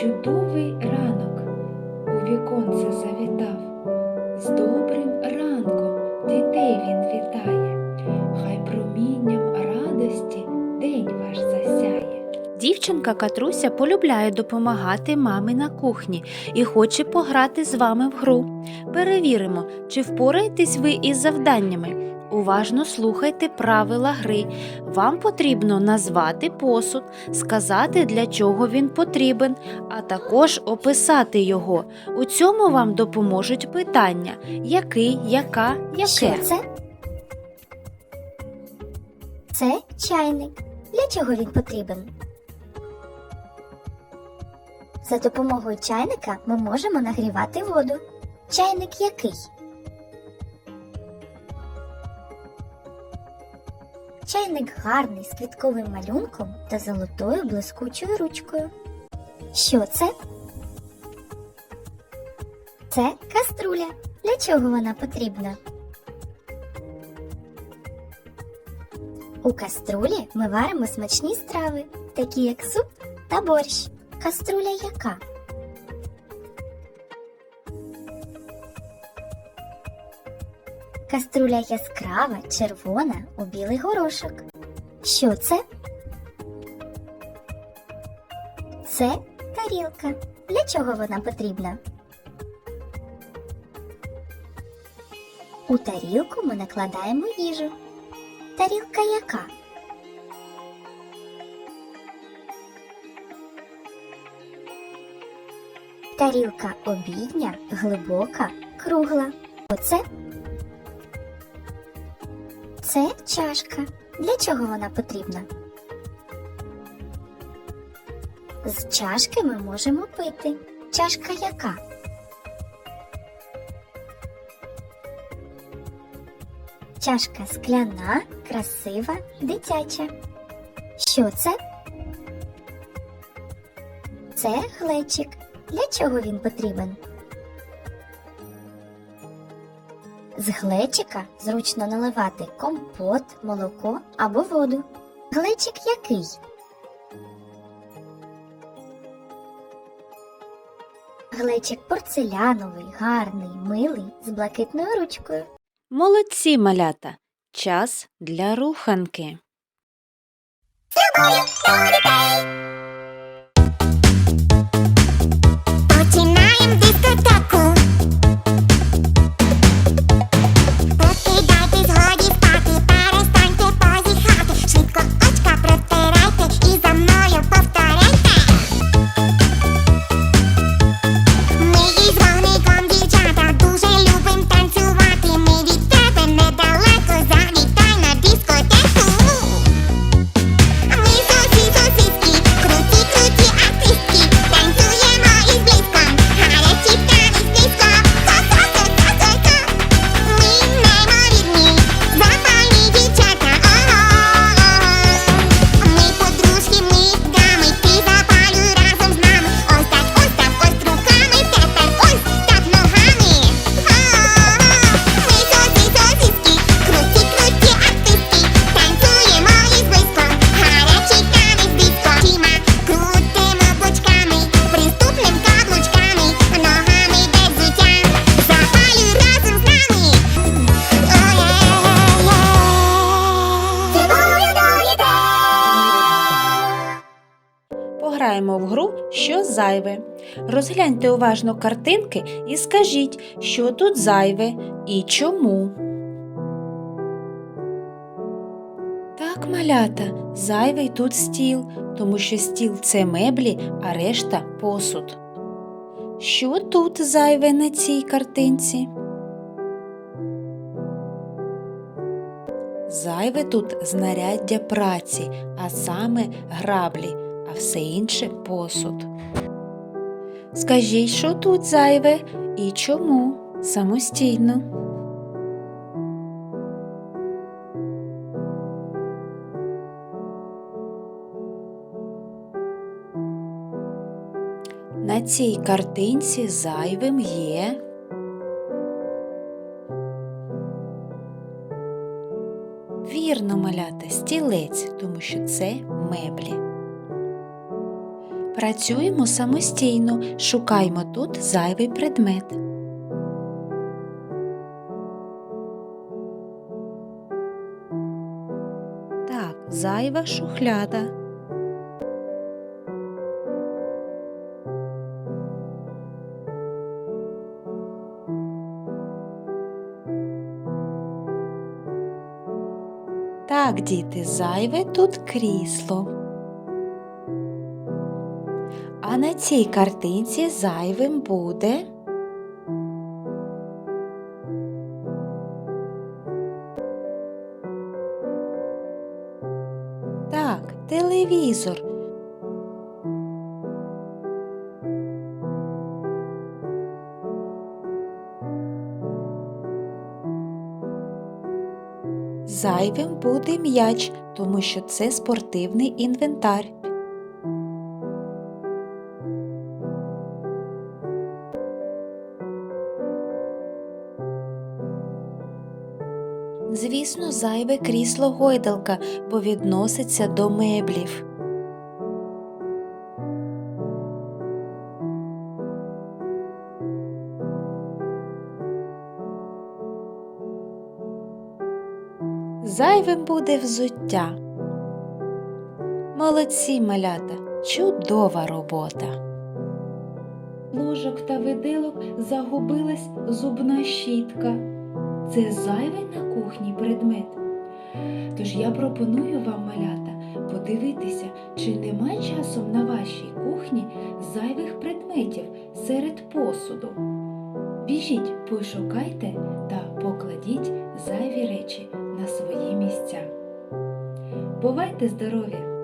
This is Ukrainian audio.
чудовий ранок у віконце завітав. З добрим ранком дітей він вітає. Хай промінням радості день ваш засяє. Дівчинка Катруся полюбляє допомагати мамі на кухні і хоче пограти з вами в гру. Перевіримо, чи впораєтесь ви із завданнями. Уважно слухайте правила гри. Вам потрібно назвати посуд, сказати, для чого він потрібен, а також описати його. У цьому вам допоможуть питання: який, яка, яке. Що це? Це чайник. Для чого він потрібен? За допомогою чайника ми можемо нагрівати воду. Чайник який? Чайник гарний з квітковим малюнком та золотою блискучою ручкою. Що це? Це каструля. Для чого вона потрібна? У каструлі ми варимо смачні страви, такі як суп та борщ. Каструля яка? Каструля яскрава, червона, у білий горошок. Що це? Це тарілка. Для чого вона потрібна? У тарілку ми накладаємо їжу. Тарілка яка? Тарілка обідня, глибока, кругла. Оце? Це чашка. Для чого вона потрібна? З чашки ми можемо пити. Чашка яка? Чашка скляна, красива, дитяча. Що це? Це глечик. Для чого він потрібен? З глечика зручно наливати компот, молоко або воду. Глечик який? Глечик порцеляновий, гарний, милий, з блакитною ручкою. Молодці, малята! Час для руханки. Починаєм Пограємо в гру Що зайве. Розгляньте уважно картинки і скажіть, що тут зайве і чому. Так, малята, зайвий тут стіл, тому що стіл це меблі, а решта посуд. Що тут зайве на цій картинці? Зайве тут знаряддя праці, а саме граблі, а все інше посуд. Скажіть, що тут зайве і чому самостійно. На цій картинці зайвим є Вірно, малята, стілець, тому що це меблі. Працюємо самостійно, шукаймо тут зайвий предмет. Так, зайва шухляда. Так, діти, зайве тут крісло. А на цій картинці зайвим буде. Так, телевізор. Зайвим буде м'яч, тому що це спортивний інвентар. Звісно, зайве крісло гойдалка, бо відноситься до меблів. Зайвим буде взуття. Молодці малята, чудова робота. ложок та виделок загубилась зубна щітка. Це зайвий на кухні предмет. Тож я пропоную вам, малята, подивитися, чи нема часом на вашій кухні зайвих предметів серед посуду. Біжіть, пошукайте та покладіть зайві речі на свої місця. Бувайте здорові!